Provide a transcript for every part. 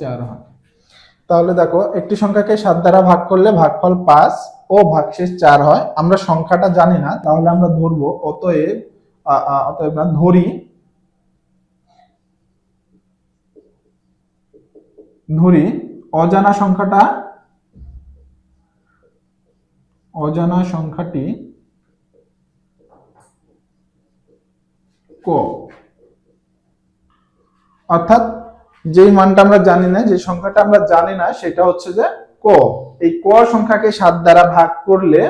চার হয় তাহলে দেখো, একটি সংখ্যাকে সাত দ্বারা ভাগ করলে ভাগফল পাঁচ ও ভাগশেষ চার হয়। আমরা সংখ্যাটা জানি না, তাহলে আমরা ধরবো, অতএব অতএব ধরি। ধরি, অজানা সংখ্যাটা, অজানা সংখ্যাটি ক? অর্থাৎ যেই মানটা আমরা জানি না, যে সংখ্যাটা আমরা জানি না, সেটা হচ্ছে যে ক। এই ক সংখ্যাকে সাত দ্বারা ভাগ করলে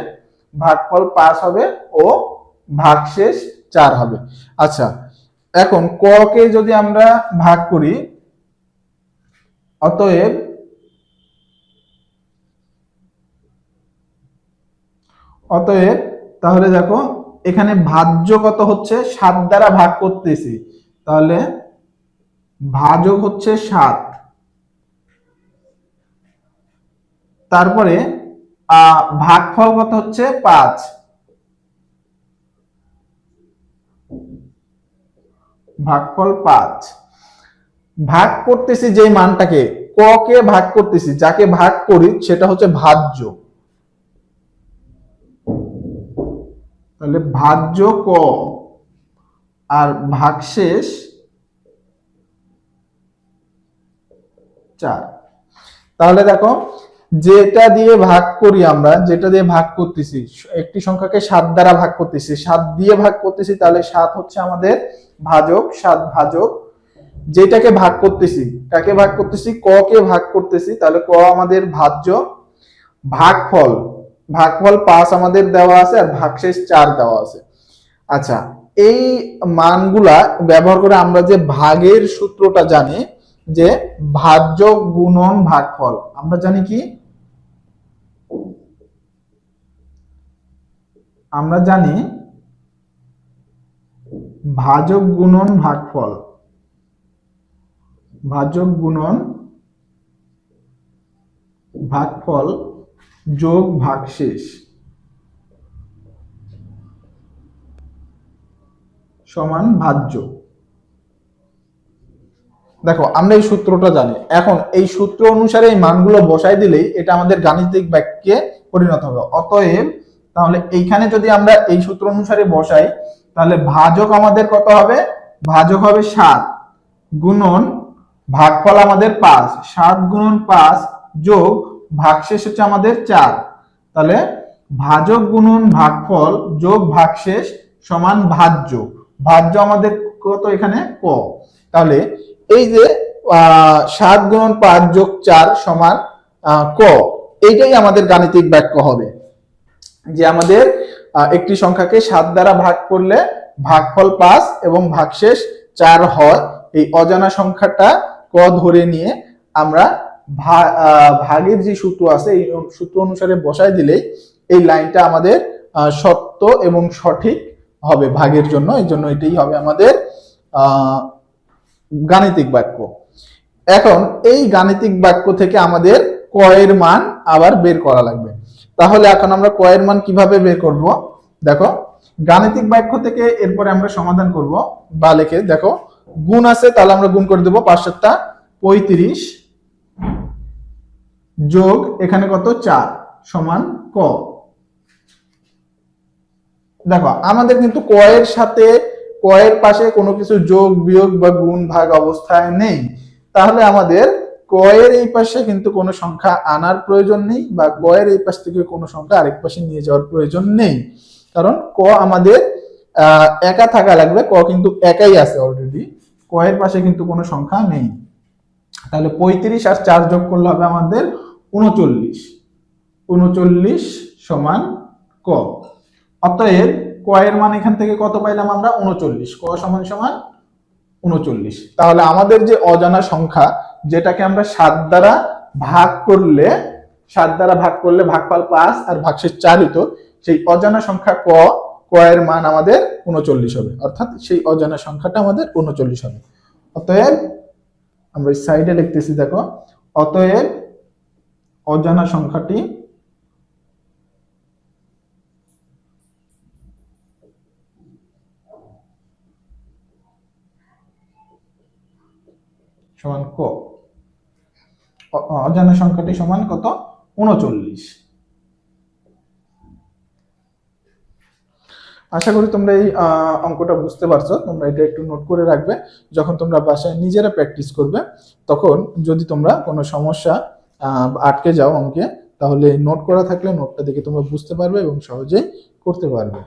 ভাগফল পাঁচ হবে ও ভাগশেষ চার হবে। আচ্ছা এখন ক কে যদি আমরা ভাগ করি, অতএব অতএব তাহলে দেখো, এখানে ভাজ্য কত হচ্ছে? সাত দ্বারা ভাগ করতেছি। তাহলে ভাজক হচ্ছে সাত। তারপরে ভাগফল কত হচ্ছে? পাঁচ। ভাগফল পাঁচ। ভাগ করতেছি যে মানটাকে, ক কে ভাগ করতেছি, যাকে ভাগ করি, সেটা হচ্ছে ভাজ্য। তাহলে ভাজ্য ক। আর ভাগশেষ চার। তাহলে দেখো, যেটা দিয়ে ভাগ করি আমরা, যেটা দিয়ে ভাগ করতেছি, একটি সংখ্যাকে সাত দ্বারা ভাগ করতেছি, সাত দিয়ে ভাগ করতেছি, তাহলে সাত হচ্ছে আমাদের ভাজক, সাত ভাজক, যেটাকে ভাগ করতেছি, কাকে ভাগ করতেছি? ক কে ভাগ করতেছি, তাহলে ক আমাদের ভাজ্য, ভাগফল ভাগফল পাঁচ আমাদের দেওয়া আছে আর ভাগশেষ চার দেওয়া আছে। আচ্ছা এই মানগুলা ব্যবহার করে আমরা যে ভাগের সূত্রটা জানি যে ভাজ্য গুণন ভাগফল। আমরা জানি কি? আমরা জানি ভাজক গুণন ভাগফল। ভাজক গুণন ভাগফল যোগ ভাগশেষ। সমান ভাজ্য। দেখো, আমরা এই সূত্রটা জানি। এখন এই সূত্র অনুসারে এই মানগুলো বসাই দিলেই এটা আমাদের গাণিতিক বাক্যে পরিণত হবে। অতএব, তাহলে এইখানে যদি আমরা এই সূত্র অনুসারে বসাই, তাহলে ভাজক আমাদের কত হবে? ভাজক হবে সাত গুণন ভাগফল আমাদের পাঁচ। সাত গুণন পাঁচ যোগ ভাগশেষ হচ্ছে আমাদের চার। তাহলে ভাজক গুণন ভাগফল যোগ ভাগশেষ সমান ভাজ্য। ভাজ্য আমাদের কত এখানে? ক। তাহলে এই যে সাত গুণন পাঁচ যোগ চার সমান ক এইটাই আমাদের গাণিতিক বাক্য হবে। যে আমাদের একটি সংখ্যাকে সাত দ্বারা ভাগ করলে ভাগফল পাঁচ এবং ভাগশেষ চার হয়। এই অজানা সংখ্যাটা ক ধরে নিয়ে আমরা ভাগের যে সূত্র আছে এই সূত্র অনুসারে বসায় দিলেই এই লাইনটা আমাদের সত্য এবং সঠিক হবে ভাগের জন্য। এই জন্য এটাই হবে আমাদের আহ, গাণিতিক বাক্য। এখন এই গাণিতিক বাক্য থেকে আমাদের কয়ের মান আবার বের করা লাগবে। তাহলে এখন আমরা কয়ের মান কীভাবে বের করব? দেখো, গাণিতিক বাক্য থেকে এরপরে আমরা সমাধান করব। বা লেখে, দেখো, গুণ আছে, তাহলে আমরা গুণ করে দেবো পাঁচ সাতটা পঁয়ত্রিশ যোগ এখানে কত? চার সমান ক। দেখো, আমাদের কিন্তু কয়ের সাথে কয়ের পাশে কোনো কিছু যোগ, বিয়োগ বা গুণ, ভাগ অবস্থায় নেই। তাহলে আমাদের কয়ের এই পাশে কিন্তু কোনো সংখ্যা আনার প্রয়োজন নেই বা কয়ের এই পাশ থেকে কোনো সংখ্যা আরেক পাশে নিয়ে যাওয়ার প্রয়োজন নেই। কারণ ক আমাদের একা থাকা লাগবে, ক কিন্তু একাই আছে অলরেডি কয়ের পাশে কিন্তু কোনো সংখ্যা নেই। তাহলে পঁয়ত্রিশ আর চার যোগ করলে হবে আমাদের উনচল্লিশ। উনচল্লিশ সমান ক। অতএব ক এর মান এখান থেকে কত পাইলাম আমরা? উনচল্লিশ। ক সমান সমান উনচল্লিশ। তাহলে আমাদের যে অজানা সংখ্যা, যেটাকে আমরা সাত দ্বারা ভাগ করলে, সাত দ্বারা ভাগ করলে ভাগফল পাঁচ আর ভাগশেষ চার হতো সেই অজানা সংখ্যা ক কয়ের মান আমাদের উনচল্লিশ হবে। অর্থাৎ সেই অজানা সংখ্যাটা আমাদের উনচল্লিশ হবে। অতএব, আমরা সাইডে লিখতেছি, দেখো, অতএব অজানা সংখ্যাটি সমান ক? অজানা সংখ্যাটি সমান কত? উনচল্লিশ আশা করি তোমরা এই অঙ্কটা বুঝতে পারছ। তোমরা এটা একটু নোট করে রাখবে। যখন তোমরা বাসায় নিজেরা প্র্যাকটিস করবে, তখন যদি তোমরা কোনো সমস্যা আটকে যাও অঙ্কে, তাহলে নোট করা থাকলে নোটটা দেখে তোমরা বুঝতে পারবে এবং সহজেই করতে পারবে।